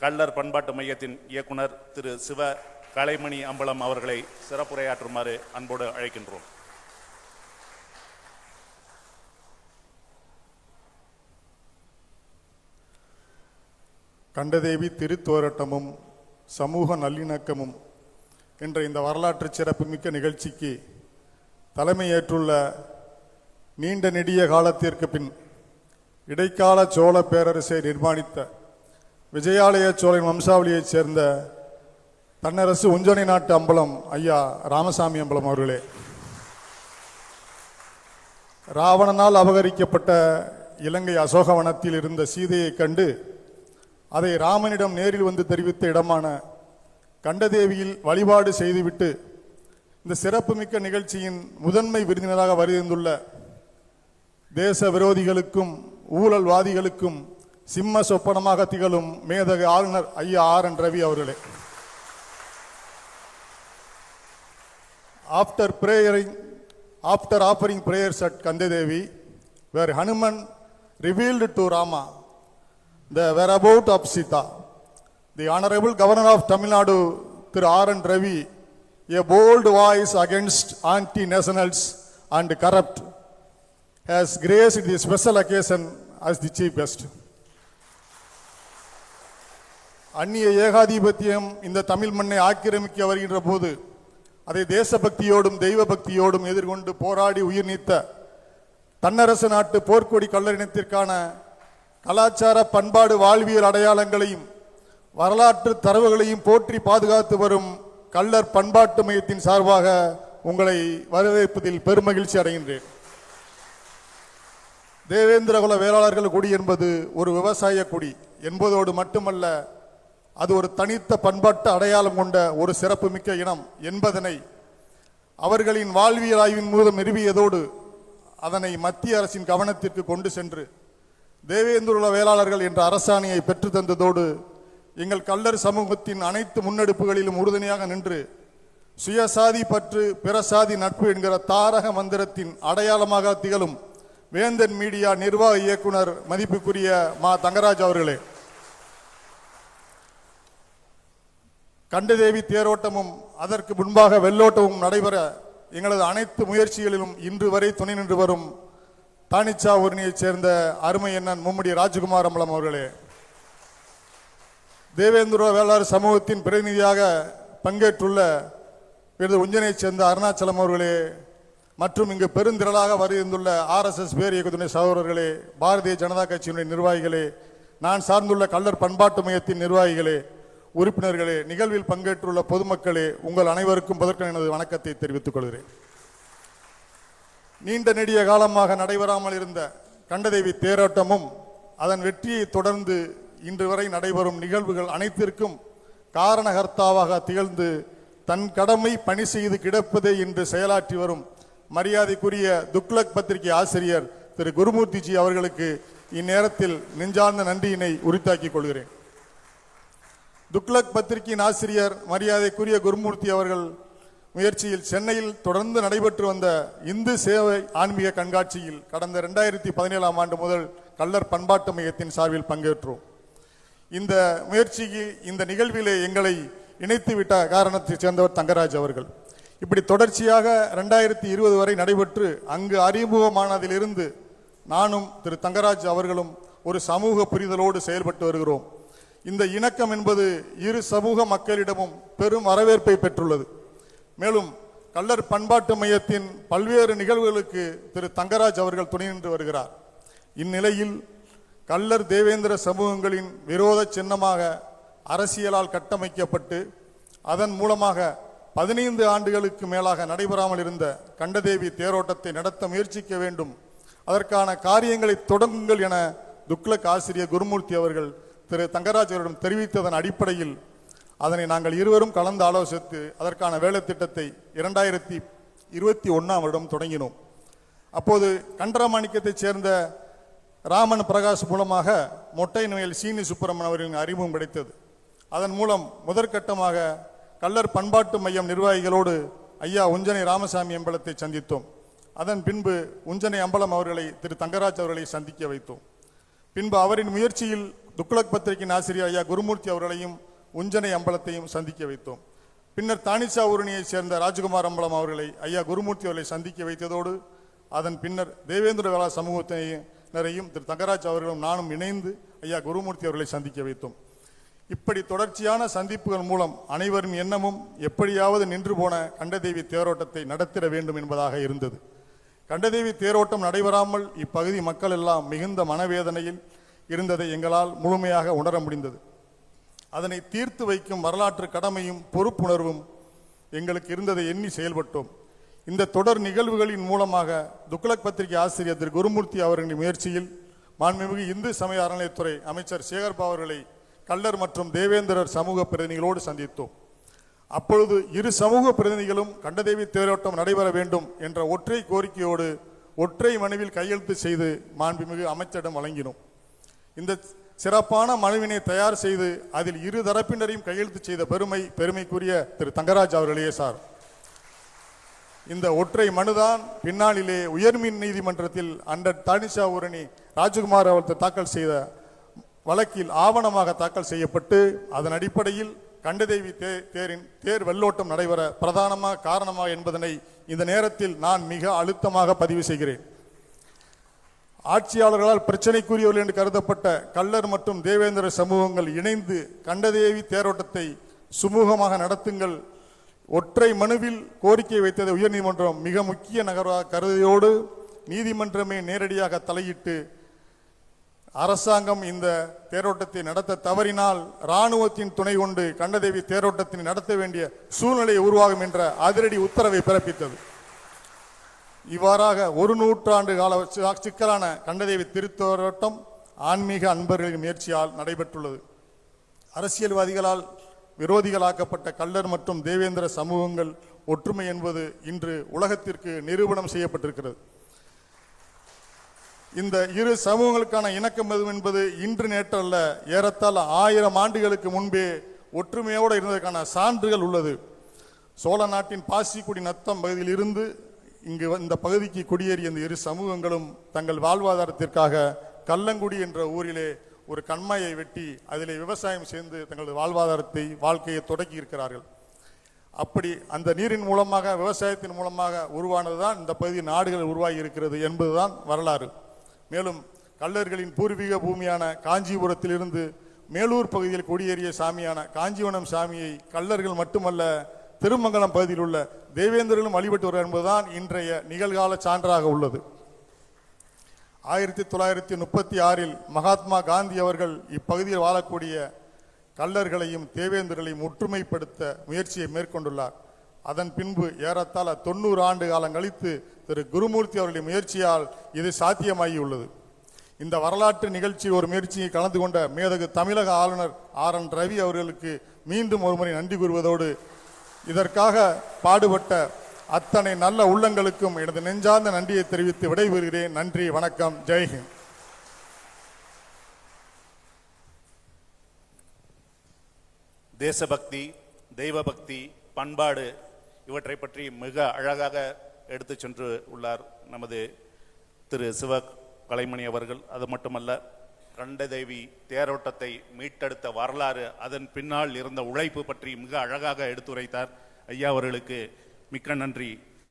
கள்ளர் பண்பாட்டு மையத்தின் இயக்குனர் திரு சிவ கலைமணி அம்பலம் அவர்களை சிறப்புரையாற்றுமாறு அன்போடு அழைக்கின்றோம். கண்டதேவி திருத்தோரட்டமும் சமூக நல்லிணக்கமும் என்ற இந்த வரலாற்று சிறப்புமிக்க நிகழ்ச்சிக்கு தலைமையேற்றுள்ள நீண்ட நெடிய காலத்திற்கு பின் இடைக்கால சோழ பேரரசை நிர்மாணித்த விஜயாலய சோழன் வம்சாவளியைச் சேர்ந்த தன்னரசு உஞ்சனை நாட்டு அம்பலம் ஐயா ராமசாமி அம்பலம் அவர்களே. ராவணனால் அபகரிக்கப்பட்ட இலங்கை அசோகவனத்தில் இருந்த சீதையைக் கண்டு அதை ராமனிடம் நேரில் வந்து தெரிவித்த இடமான கண்டதேவியில் வழிபாடு செய்துவிட்டு இந்த சிறப்புமிக்க நிகழ்ச்சியின் முதன்மை விருந்தினராக வருந்துள்ள தேச விரோதிகளுக்கும் ஊழல்வாதிகளுக்கும் சிம்ம சொப்பனமாக திகழும் மேதகு ஆளுநர் ஐயா ஆர் என் ரவி அவர்களே after prayering after offering prayers at Kandadevi where Hanuman revealed to Rama the whereabouts of Sita the honourable governor of Tamil Nadu Thiru R N Ravi a bold voice against anti nationals and corrupt has graced it the special occasion as the chief guest அந்நிய ஏகாதிபத்தியம் இந்த தமிழ் மண்ணை ஆக்கிரமிக்க வருகின்ற போது அதை தேசபக்தியோடும் தெய்வ பக்தியோடும் எதிர்கொண்டு போராடி உயிர் நீத்த தன்னரசு நாட்டு போர்க்கொடி கல்லறினத்திற்கான கலாச்சார பண்பாடு வாழ்வியல் அடையாளங்களையும் வரலாற்று தரவுகளையும் போற்றி பாதுகாத்து வரும் கள்ளர் பண்பாட்டு மையத்தின் சார்பாக உங்களை வரவேற்பதில் பெருமகிழ்ச்சி அடைகின்றேன். தேவேந்திரகுல வேளாளர்கள் குடி என்பது ஒரு விவசாய குடி என்பதோடு மட்டுமல்ல அது ஒரு தனித்த பண்பாட்டு அடையாளம் கொண்ட ஒரு சிறப்புமிக்க இனம் என்பதனை அவர்களின் வாழ்வியல் ஆய்வின் மூலம் நிறுவியதோடு அதனை மத்திய அரசின் கவனத்திற்கு கொண்டு சென்று தேவேந்திரகுல வேளாளர்கள் என்ற அரசாணையை பெற்று தந்ததோடு எங்கள் கல்லர் சமூகத்தின் அனைத்து முன்னெடுப்புகளிலும் உறுதுணையாக நின்று சுயசாதி பற்று பிறசாதி நட்பு என்கிற தாரக மந்திரத்தின் அடையாளமாக திகழும் வேந்தன் மீடியா நிர்வாக இயக்குனர் மதிப்புக்குரிய மா தங்கராஜ் அவர்களே. கண்டதேவி தேரோட்டமும் அதற்கு முன்பாக வெள்ளோட்டமும் நடைபெற எங்களது அனைத்து முயற்சிகளிலும் இன்று வரை துணை நின்று வரும் தானிச்சா ஊரணியைச் சேர்ந்த அருமை எண்ணன் மும்முடி ராஜகுமார் அம்பலம் அவர்களே. தேவேந்திர வேளாளர் சமூகத்தின் பிரதிநிதியாக பங்கேற்றுள்ள எனது உஞ்சனையைச் சேர்ந்த அருணாச்சலம் அவர்களே மற்றும் இங்கு பெருந்திரளாக வருகின்றுள்ள ஆர்எஸ்எஸ் பேர் இயக்கத்துடைய சகோதரர்களே பாரதிய ஜனதா கட்சியினுடைய நிர்வாகிகளே நான் சார்ந்துள்ள கள்ளர் பண்பாட்டு மையத்தின் நிர்வாகிகளே உறுப்பினர்களே நிகழ்வில் பங்கேற்றுள்ள பொதுமக்களே உங்கள் அனைவருக்கும் முதற்கன் எனது வணக்கத்தை தெரிவித்துக் கொள்கிறேன். நீண்ட நெடிய காலமாக நடைபெறாமல் இருந்த கண்டதேவி தேரோட்டமும் அதன் வெற்றியை தொடர்ந்து இன்று வரை நடைபெறும் நிகழ்வுகள் அனைத்திற்கும் காரணகர்த்தாவாக திகழ்ந்து தன் கடமை பணி செய்து கிடப்பதே என்று செயலாற்றி வரும் மரியாதைக்குரிய துக்லக் பத்திரிகை ஆசிரியர் திரு. குருமூர்த்திஜி அவர்களுக்கு இந்நேரத்தில் நெஞ்சார்ந்த நன்றியினை உரித்தாக்கிக் கொள்கிறேன். துக்லக் பத்திரிகையின் ஆசிரியர் மரியாதைக்குரிய குருமூர்த்தி அவர்கள் முயற்சியில் சென்னையில் தொடர்ந்து நடைபெற்று வந்த இந்து சேவை ஆன்மீக கண்காட்சியில் கடந்த ரெண்டாயிரத்தி பதினேழாம் ஆண்டு முதல் கள்ளர் பண்பாட்டு மையத்தின் சார்பில் பங்கேற்றோம். இந்த முயற்சிக்கு இந்த நிகழ்விலே எங்களை இணைத்து விட்ட காரணத்தைச் சேர்ந்தவர் தங்கராஜ் அவர்கள். இப்படி தொடர்ச்சியாக ரெண்டாயிரத்தி இருபது வரை நடைபெற்று அங்கு அறிமுகமானதிலிருந்து நானும் திரு தங்கராஜ் அவர்களும் ஒரு சமூக புரிதலோடு செயல்பட்டு வருகிறோம். இந்த இணக்கம் என்பது இரு சமூக மக்களிடமும் பெரும் வரவேற்பை பெற்றுள்ளது. மேலும் கள்ளர் பண்பாட்டு மையத்தின் பல்வேறு நிகழ்வுகளுக்கு திரு தங்கராஜ் அவர்கள் துணை நின்று வருகிறார். இந்நிலையில் கள்ளர் தேவேந்திர சமூகங்களின் விரோத சின்னமாக அரசியலால் கட்டமைக்கப்பட்டு அதன் மூலமாக பதினைந்து ஆண்டுகளுக்கு மேலாக நடைபெறாமல் இருந்த கண்டதேவி தேரோட்டத்தை நடத்த முயற்சிக்க வேண்டும். அதற்கான காரியங்களை தொடங்குங்கள் என துக்ளக் ஆசிரியர் குருமூர்த்தி அவர்கள் திரு தங்கராஜ் அவரிடம் தெரிவித்ததன் அடிப்படையில் அதனை நாங்கள் இருவரும் கலந்து ஆலோசித்து அதற்கான வேலை திட்டத்தை இரண்டாயிரத்தி இருபத்தி ஒன்றாம் வருடம் தொடங்கினோம். அப்போது கண்டராமாணிக்கத்தைச் சேர்ந்த ராமன் பிரகாஷ் மூலமாக மொட்டை நோயல் சீனி சுப்பிரமணியன் அவர்களின் அறிமுகம் கிடைத்தது. அதன் மூலம் முதற்கட்டமாக கல்லர் பண்பாட்டு மையம் நிர்வாகிகளோடு ஐயா உஞ்சனை ராமசாமி அம்பலத்தை சந்தித்தோம். அதன் பின்பு உஞ்சனை அம்பலம் அவர்களை திரு தங்கராஜ் அவர்களை சந்திக்க வைத்தோம். பின்பு அவரின் முயற்சியில் துக்ளக் பத்திரிகையின் ஆசிரியர் ஐயா குருமூர்த்தி அவர்களையும் உஞ்சனை அம்பலத்தையும் சந்திக்க வைத்தோம். பின்னர் தானிசா ஊரணியைச் சேர்ந்த ராஜகுமார் அம்பலம் அவர்களை ஐயா குருமூர்த்தி அவர்களை சந்திக்க வைத்ததோடு அதன் பின்னர் தேவேந்திர வேளா சமூகத்தினரையும் திரு தங்கராஜ் அவர்களும் நானும் இணைந்து ஐயா குருமூர்த்தி அவர்களை சந்திக்க வைத்தோம். இப்படி தொடர்ச்சியான சந்திப்புகள் மூலம் அனைவரின் எண்ணமும் எப்படியாவது நின்று போன கண்டதேவி தேரோட்டத்தை நடத்திட வேண்டும் என்பதாக இருந்தது. கண்டதேவி தேரோட்டம் நடைபெறாமல் இப்பகுதி மக்கள் எல்லாம் மிகுந்த மனவேதனையில் இருந்ததை எங்களால் முழுமையாக உணர முடிந்தது. அதனை தீர்த்து வைக்கும் வரலாற்று கடமையும் பொறுப்புணர்வும் எங்களுக்கு இருந்ததை எண்ணி செயல்பட்டோம். இந்த தொடர் நிகழ்வுகளின் மூலமாக துக்ளக் பத்திரிகை ஆசிரியர் திரு குருமூர்த்தி அவர்களின் முயற்சியில் மாண்புமிகு இந்து சமய அறநிலையத்துறை அமைச்சர் சேகர்பா அவர்களை கள்ளர் மற்றும் தேவேந்திரர் சமூக பிரதிநிதிகளோடு சந்தித்தோம். அப்பொழுது இரு சமூக பிரதிநிதிகளும் கண்டதேவி தேரோட்டம் நடைபெற வேண்டும் என்ற ஒற்றை கோரிக்கையோடு ஒற்றை மனுவில் கையெழுத்து செய்து மாண்புமிகு அமைச்சரிடம் வழங்கினோம். இந்த சிறப்பான மனுவினை தயார் செய்து அதில் இரு தரப்பினரையும் கையெழுத்து செய்த பெருமை பெருமைக்குரிய திரு தங்கராஜ் அவர்களே சார். இந்த ஒற்றை மனுதான் பின்னாளிலே உயர்மின் நீதிமன்றத்தில் அண்டர் தானிஷா ஊரணி ராஜகுமார் அவர்கள் தாக்கல் செய்த வழக்கில் ஆவணமாக தாக்கல் செய்யப்பட்டு அதன் அடிப்படையில் கண்டதேவி தே தேரின் தேர் வெள்ளோட்டம் நடைபெற பிரதானமாக காரணமாக என்பதனை இந்த நேரத்தில் நான் மிக அழுத்தமாக பதிவு செய்கிறேன். ஆட்சியாளர்களால் பிரச்சனைக்குரியவர்கள் என்று கருதப்பட்ட கள்ளர் மற்றும் தேவேந்திர சமூகங்கள் இணைந்து கண்டதேவி தேரோட்டத்தை சுமூகமாக நடத்துங்கள். ஒற்றை மனுவில் கோரிக்கை வைத்ததை உயர்நீதிமன்றம் மிக முக்கிய நகராக கருதியோடு நீதிமன்றமே நேரடியாக தலையிட்டு அரசாங்கம் இந்த தேரோட்டத்தை நடத்த தவறினால் இராணுவத்தின் துணை கொண்டு கண்டதேவி தேரோட்டத்தை நடத்த வேண்டிய சூழ்நிலை உருவாகும் என்ற அதிரடி உத்தரவை பிறப்பித்தது. இவ்வாறாக ஒரு நூற்றாண்டு கால சிக்கலான கண்டதேவி திருத்தோரோட்டம் ஆன்மீக அன்பர்களின் முயற்சியால் நடைபெற்றுள்ளது. அரசியல்வாதிகளால் விரோதிகளாக்கப்பட்ட கள்ளர் மற்றும் தேவேந்திர சமூகங்கள் ஒற்றுமை என்பது இன்று உலகத்திற்கு நிரூபணம் செய்யப்பட்டிருக்கிறது. இந்த இரு சமூகங்களுக்கான இணக்கம் எதுவும் என்பது இன்று நேற்றல்ல ஏறத்தால் ஆயிரம் ஆண்டுகளுக்கு முன்பே ஒற்றுமையோடு இருந்ததற்கான சான்றுகள் உள்ளது. சோழ நாட்டின் பாசிக்குடி நத்தம் பகுதியில் இருந்து இங்கு இந்த பகுதிக்கு குடியேறிய இந்த இரு சமூகங்களும் தங்கள் வாழ்வாதாரத்திற்காக கல்லங்குடி என்ற ஊரிலே ஒரு கண்மாயை வெட்டி அதிலே விவசாயம் செய்து தங்களது வாழ்வாதாரத்தை வாழ்க்கையை தொடக்கி இருக்கிறார்கள். அப்படி அந்த நீரின் மூலமாக விவசாயத்தின் மூலமாக உருவானது தான் இந்த பகுதி நாடுகள் உருவாகி இருக்கிறது என்பதுதான் வரலாறு. மேலும் கள்ளர்களின் பூர்வீக பூமியான காஞ்சிபுரத்திலிருந்து மேலூர் பகுதியில் குடியேறிய சாமியான காஞ்சிவனம் சாமியை கள்ளர்கள் மட்டுமல்ல திருமங்கலம் பகுதியில் உள்ள தேவேந்திரனும் வழிபட்டு வருகிறார் என்பதுதான் இன்றைய நிகழ்கால சான்றாக உள்ளது. ஆயிரத்தி தொள்ளாயிரத்தி முப்பத்தி ஆறில் மகாத்மா காந்தி அவர்கள் இப்பகுதியில் வாழக்கூடிய கல்லர்களையும் தேவேந்திரர்களையும் ஒற்றுமைப்படுத்த முயற்சியை மேற்கொண்டுள்ளார். அதன் பின்பு ஏறத்தாழ தொண்ணூறு ஆண்டு காலம் கழித்து திரு குருமூர்த்தி அவருடைய முயற்சியால் இது சாத்தியமாகியுள்ளது. இந்த வரலாற்று நிகழ்ச்சி ஒரு முயற்சியை கலந்து கொண்ட மேதகு தமிழக ஆளுநர் ஆர் என் ரவி அவர்களுக்கு மீண்டும் ஒருமுறை நன்றி கூறுவதோடு இதற்காக பாடுபட்ட அத்தனை நல்ல உள்ளங்களுக்கும் எனது நெஞ்சார்ந்த நன்றியை தெரிவித்து விடைபெறுகிறேன். நன்றி வணக்கம் ஜெய்ஹிந்த் தேசபக்தி தெய்வபக்தி பண்பாடு இவற்றை பற்றி மிக அழகாக எடுத்து சென்று உள்ளார் நமது திரு சிவ கலைமணி அவர்கள். அது மட்டுமல்ல கண்டதேவி தேரோட்டத்தை மீட்டெடுத்த வரலாறு அதன் பின்னால் இருந்த உழைப்பு பற்றி மிக அழகாக எடுத்துரைத்தார். ஐயா அவர்களுக்கு மிக்க நன்றி.